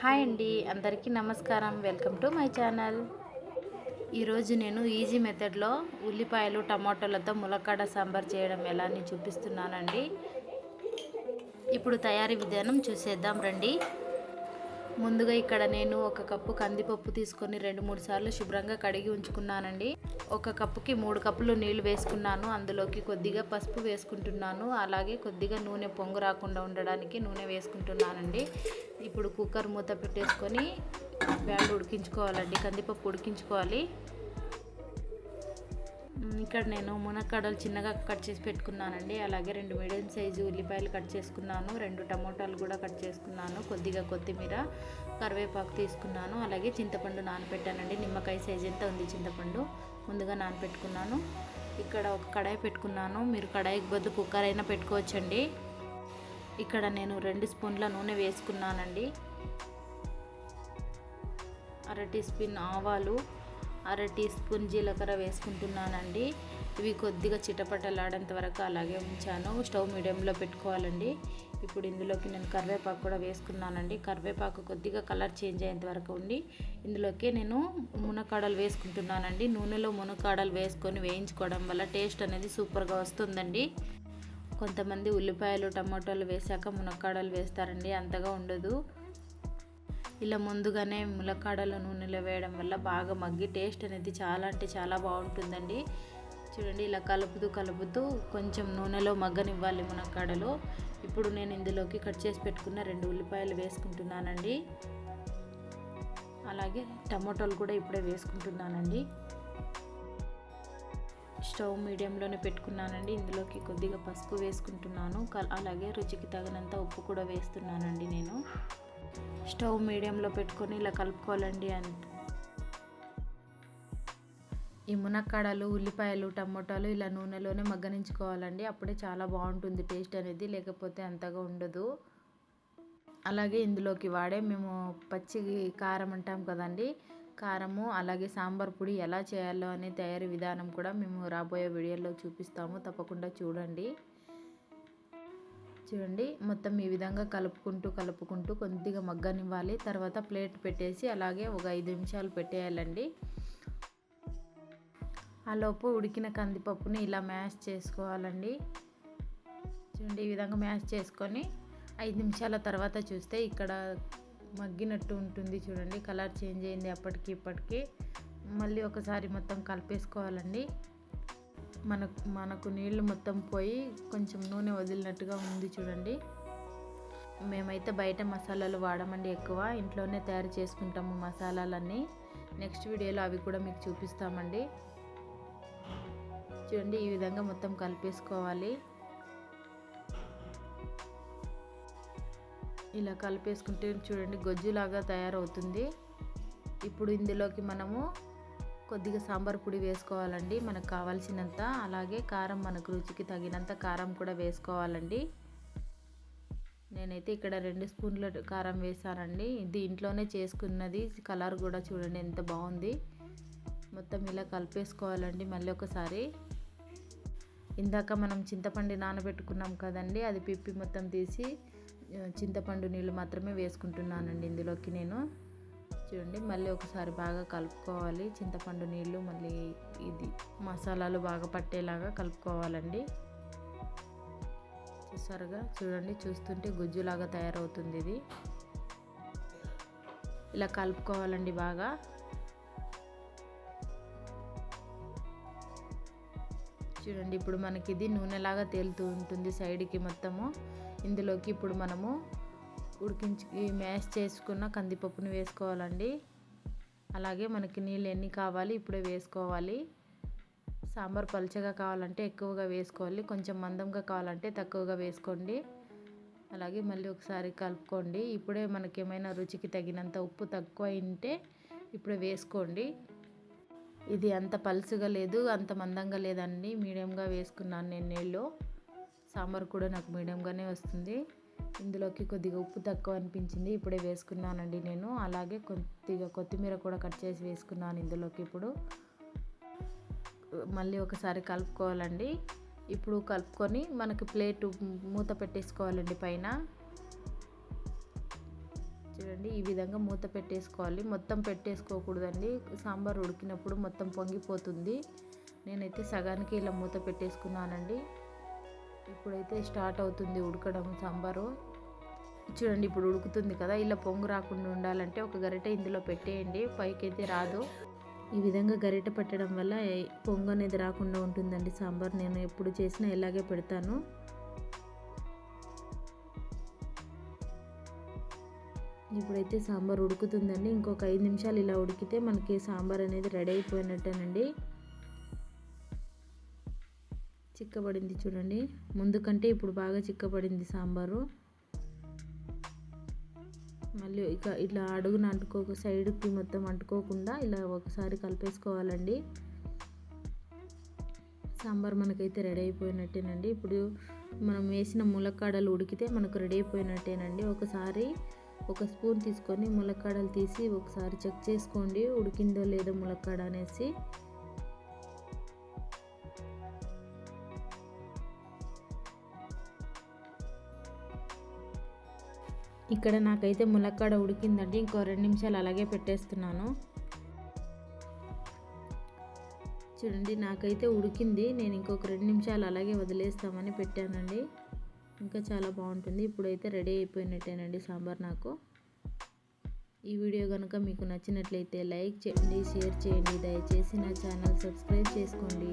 Hi అండి అందరికీ నమస్కారం. Welcome to my channel. ఈరోజు నేను ఈజీ మెథడ్లో ఉల్లిపాయలు టమాటోలతో ములక్కాడ సాంబార్ చేయడం ఎలా అని చూపిస్తున్నానండి. ఇప్పుడు తయారీ విధానం చూసేద్దాం రండి. ముందుగా ఇక్కడ నేను ఒక కప్పు కందిపప్పు తీసుకొని రెండు మూడు సార్లు శుభ్రంగా కడిగి ఉంచుకున్నానండి. ఒక కప్పుకి మూడు కప్పులు నీళ్ళు వేసుకున్నాను. అందులోకి కొద్దిగా పసుపు వేసుకుంటున్నాను. అలాగే కొద్దిగా నూనె పొంగు రాకుండా ఉండడానికి నూనె వేసుకుంటున్నానండి. ఇప్పుడు కుక్కర్ మూత పెట్టేసుకొని బ్యాడ్ ఉడికించుకోవాలండి. కందిపప్పు ఉడికించుకోవాలి. ఇక్కడ నేను మునక్కాడలు చిన్నగా కట్ చేసి పెట్టుకున్నానండి. అలాగే రెండు మీడియం సైజు ఉల్లిపాయలు కట్ చేసుకున్నాను. రెండు టమోటాలు కూడా కట్ చేసుకున్నాను. కొద్దిగా కొత్తిమీర కరివేపాకు తీసుకున్నాను. అలాగే చింతపండు నానబెట్టానండి. నిమ్మకాయ సైజ్ ఎంత ఉంది చింతపండు? ముందుగా నానబెట్టుకున్నాను. ఇక్కడ ఒక కడాయి పెట్టుకున్నాను. మీరు కడాయికి బదులు కుక్కర్ అయినా పెట్టుకోవచ్చండి. ఇక్కడ నేను రెండు స్పూన్ల నూనె వేసుకున్నానండి. అర టీ స్పూన్ ఆవాలు అర టీ స్పూన్ జీలకర్ర వేసుకుంటున్నానండి. ఇవి కొద్దిగా చిటపటలాడేంత వరకు అలాగే ఉంచాను. స్టవ్ మీడియంలో పెట్టుకోవాలండి. ఇప్పుడు ఇందులోకి నేను కరివేపాకు కూడా వేసుకున్నానండి. కరివేపాకు కొద్దిగా కలర్ చేంజ్ అయ్యేంత వరకు ఉండి ఇందులోకి నేను మునకాడలు వేసుకుంటున్నానండి. నూనెలో మునకాడలు వేసుకొని వేయించుకోవడం వల్ల టేస్ట్ అనేది సూపర్గా వస్తుందండి. కొంతమంది ఉల్లిపాయలు టమాటోలు వేసాక మునక్కాడలు వేస్తారండి. అంతగా ఉండదు. ఇలా ముందుగానే ములక్కాడల నూనెలో వేయడం వల్ల బాగా మగ్గి టేస్ట్ అనేది చాలా అంటే చాలా బాగుంటుందండి. చూడండి ఇలా కలుపుతూ కలుపుతూ కొంచెం నూనెలో మగ్గనివ్వాలి మునక్కాడలు. ఇప్పుడు నేను ఇందులోకి కట్ చేసి పెట్టుకున్న రెండు ఉల్లిపాయలు వేసుకుంటున్నానండి. అలాగే టమాటోలు కూడా ఇప్పుడే వేసుకుంటున్నానండి. స్టవ్ మీడియంలోనే పెట్టుకున్నానండి. ఇందులోకి కొద్దిగా పసుపు వేసుకుంటున్నాను. కల్- అలాగే రుచికి తగినంత ఉప్పు కూడా వేస్తున్నానండి నేను. స్టవ్ మీడియంలో పెట్టుకొని ఇలా కలుపుకోవాలండి అంత ఈ మునక్కాడలు ఉల్లిపాయలు టమోటాలు ఇలా నూనెలోనే మగ్గనించుకోవాలండి. అప్పుడే చాలా బాగుంటుంది టేస్ట్ అనేది లేకపోతే అంతగా ఉండదు. అలాగే ఇందులోకి వాడే మేము పచ్చి కారం అంటాం కదండి. కారము అలాగే సాంబార్ పొడి ఎలా చేయాలో అనే తయారీ విధానం కూడా మేము రాబోయే వీడియోలో చూపిస్తాము. తప్పకుండా చూడండి. చూడండి. మొత్తం ఈ విధంగా కలుపుకుంటూ కలుపుకుంటూ కొద్దిగా మగ్గనివ్వాలి. తర్వాత ప్లేట్ పెట్టేసి అలాగే ఒక ఐదు నిమిషాలు పెట్టేయాలండి. ఆ లోపు ఉడికిన కందిపప్పుని ఇలా మ్యాష్ చేసుకోవాలండి. చూడండి ఈ విధంగా మ్యాష్ చేసుకొని ఐదు నిమిషాల తర్వాత చూస్తే ఇక్కడ మగ్గినట్టు ఉంటుంది చూడండి. కలర్ చేంజ్ అయింది అప్పటికి ఇప్పటికి. మళ్ళీ ఒకసారి మొత్తం కలిపేసుకోవాలండి. మనకు మనకు నీళ్ళు మొత్తం పోయి కొంచెం నూనె వదిలినట్టుగా ఉంది చూడండి. మేమైతే బయట మసాలాలు వాడమండి ఎక్కువ. ఇంట్లోనే తయారు చేసుకుంటాము మసాలాలన్నీ. నెక్స్ట్ వీడియోలో అవి కూడా మీకు చూపిస్తామండి. చూడండి ఈ విధంగా మొత్తం కలిపేసుకోవాలి. ఇలా కలిపేసుకుంటే చూడండి గొజ్జులాగా తయారవుతుంది. ఇప్పుడు ఇందులోకి మనము కొద్దిగా సాంబార్ పొడి వేసుకోవాలండి. మనకు కావాల్సినంత. అలాగే కారం మనకు రుచికి తగినంత కారం కూడా వేసుకోవాలండి. నేనైతే ఇక్కడ రెండు స్పూన్ల కారం వేసానండి ఇది ఇంట్లోనే చేసుకున్నది కలర్ కూడా చూడండి ఎంత బాగుంది. మొత్తం ఇలా కలిపేసుకోవాలండి మళ్ళీ ఒకసారి. ఇందాక మనం చింతపండు నానబెట్టుకున్నాం కదండి అది పిప్పి మొత్తం తీసి చింతపండు నీళ్ళు మాత్రమే వేసుకుంటున్నానండి ఇందులోకి నేను. చూడండి మళ్ళీ ఒకసారి బాగా కలుపుకోవాలి. చింతపండు నీళ్ళు మళ్ళీ ఇది మసాలాలు బాగా పట్టేలాగా కలుపుకోవాలండి. చూసారుగా? చూడండి చూస్తుంటే గుజ్జులాగా తయారవుతుంది ఇది. ఇలా కలుపుకోవాలండి బాగా. చూడండి ఇప్పుడు మనకి ఇది నూనెలాగా తేలుతూ ఉంటుంది సైడ్కి మొత్తము. ఇందులోకి ఇప్పుడు మనము ఉడికించి మ్యాష్ చేసుకున్న కందిపప్పుని వేసుకోవాలండి. అలాగే మనకి నీళ్ళు ఎన్ని కావాలి ఇప్పుడే వేసుకోవాలి. సాంబార్ పలుచగా కావాలంటే ఎక్కువగా వేసుకోవాలి. కొంచెం మందంగా కావాలంటే తక్కువగా వేసుకోండి. అలాగే మళ్ళీ ఒకసారి కలుపుకోండి. ఇప్పుడే మనకి ఏమైనా రుచికి తగినంత ఉప్పు తక్కువ ఉంటే ఇప్పుడే వేసుకోండి. ఇది అంత పలుసుగా లేదు అంత మందంగా లేదండి. మీడియంగా వేసుకున్నాను నేను నీళ్ళు. సాంబార్ కూడా నాకు మీడియంగానే వస్తుంది. ఇందులోకి కొద్దిగా ఉప్పు తక్కువ అనిపించింది ఇప్పుడే వేసుకున్నానండి నేను. అలాగే కొద్దిగా కొత్తిమీర కూడా కట్ చేసి వేసుకున్నాను ఇందులోకి ఇప్పుడు. మళ్ళీ ఒకసారి కలుపుకోవాలండి. ఇప్పుడు కలుపుకొని మనకి ప్లేట్ మూత పెట్టేసుకోవాలండి పైన. చూడండి ఈ విధంగా మూత పెట్టేసుకోవాలి. మొత్తం పెట్టేసుకోకూడదండి. సాంబార్ ఉడికినప్పుడు మొత్తం పొంగిపోతుంది. నేనైతే సగానికి ఇలా మూత పెట్టేసుకున్నానండి. ఇప్పుడైతే స్టార్ట్ అవుతుంది ఉడకడం సాంబారు. చూడండి ఇప్పుడు ఉడుకుతుంది కదా ఇలా పొంగు రాకుండా ఉండాలంటే ఒక గరిటె ఇందులో పెట్టేయండి పైకైతే రాదు. ఈ విధంగా గరిటె పెట్టడం వల్ల పొంగు అనేది రాకుండా ఉంటుందండి సాంబార్. నేను ఎప్పుడు చేసినా ఇలాగే పెడతాను. ఇప్పుడైతే సాంబార్ ఉడుకుతుందండి. ఇంకొక ఐదు నిమిషాలు ఇలా ఉడికితే మనకి సాంబార్ అనేది రెడీ అయిపోయినట్టేనండి. చిక్కబడింది చూడండి. ముందు కంటే ఇప్పుడు బాగా చిక్కబడింది సాంబారు. మళ్ళీ ఇక ఇట్లా అడుగున అంటుకోక సైడ్కి మొత్తం అంటుకోకుండా ఇలా ఒకసారి కలిపేసుకోవాలండి. సాంబార్ మనకైతే రెడీ అయిపోయినట్టేనండి. ఇప్పుడు మనం వేసిన ములక్కాడలు ఉడికితే మనకు రెడీ అయిపోయినట్టేనండి. ఒకసారి ఒక స్పూన్ తీసుకొని ములక్కాడలు తీసి ఒకసారి చెక్ చేసుకోండి ఉడికిందో లేదో ములక్కాడ అనేసి. ఇక్కడ నాకైతే ములక్కాడ ఉడికిందండి. ఇంకో రెండు నిమిషాలు అలాగే పెట్టేస్తున్నాను. చూడండి నాకైతే ఉడికింది. నేను ఇంకొక రెండు నిమిషాలు అలాగే వదిలేస్తామని పెట్టానండి. ఇంకా చాలా బాగుంటుంది. ఇప్పుడైతే రెడీ అయిపోయినట్టేనండి సాంబార్ నాకు. ఈ వీడియో కనుక మీకు నచ్చినట్లయితే లైక్ చేయండి షేర్ చేయండి. దయచేసి నా ఛానల్ సబ్స్క్రైబ్ చేసుకోండి.